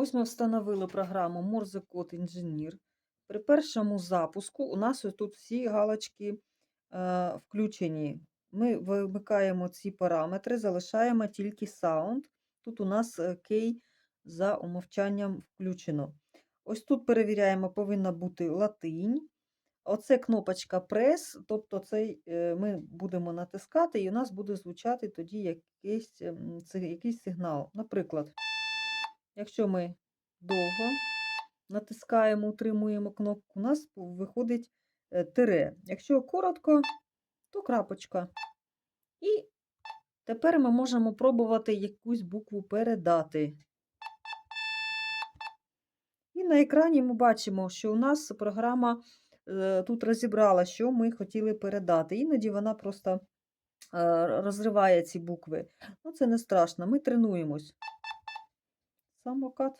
Ось ми встановили програму Code Engineer. При першому запуску у нас тут всі галочки е, включені. Ми вимикаємо ці параметри, залишаємо тільки Sound. Тут у нас е, кей за умовчанням включено. Ось тут перевіряємо, повинна бути латинь. Оце кнопочка Press, тобто цей, е, ми будемо натискати, і у нас буде звучати тоді якийсь, якийсь сигнал. Наприклад, якщо ми довго натискаємо, утримуємо кнопку, у нас виходить е, тире. Якщо коротко, то крапочка. І тепер ми можемо пробувати якусь букву передати. І на екрані ми бачимо, що у нас програма е, тут розібрала, що ми хотіли передати. Іноді вона просто е, розриває ці букви. Ну, це не страшно, ми тренуємось. Самокат.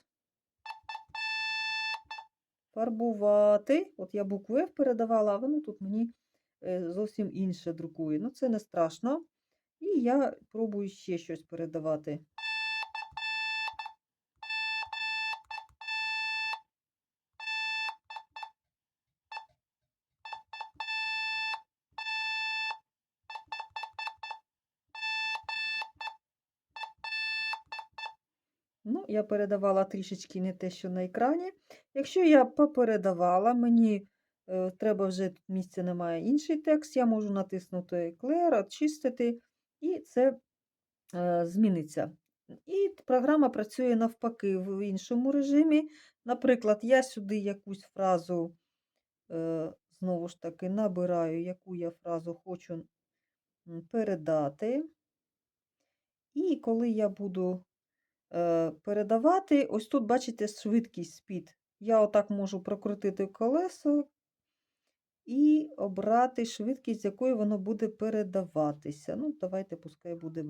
Фарбувати. От я букву F передавала, а воно тут мені е, зовсім інше друкує. Ну, це не страшно. І я пробую ще щось передавати. Ну, я передавала трішечки не те, що на екрані. Якщо я попередавала, мені е, треба вже місця немає інший текст, я можу натиснути Clear, очистити, і це е, зміниться. І програма працює навпаки в іншому режимі. Наприклад, я сюди якусь фразу, е, знову ж таки, набираю, яку я фразу хочу передати. І коли я буду передавати, ось тут, бачите, швидкість спід. Я отак можу прокрутити колесо і обрати швидкість, з якою воно буде передаватися. Ну, давайте, пускай буде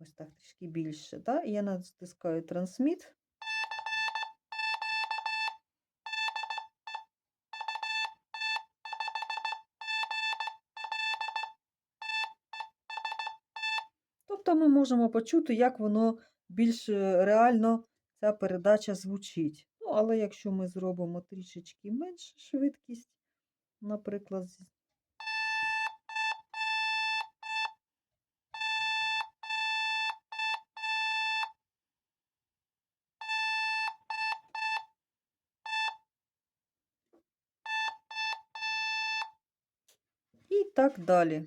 ось так трішки більше. Да? Я натискаю Transmit. Тобто ми можемо почути, як воно більш е, реально ця передача звучить. Ну, але якщо ми зробимо трішечки меншу швидкість, наприклад, і так далі.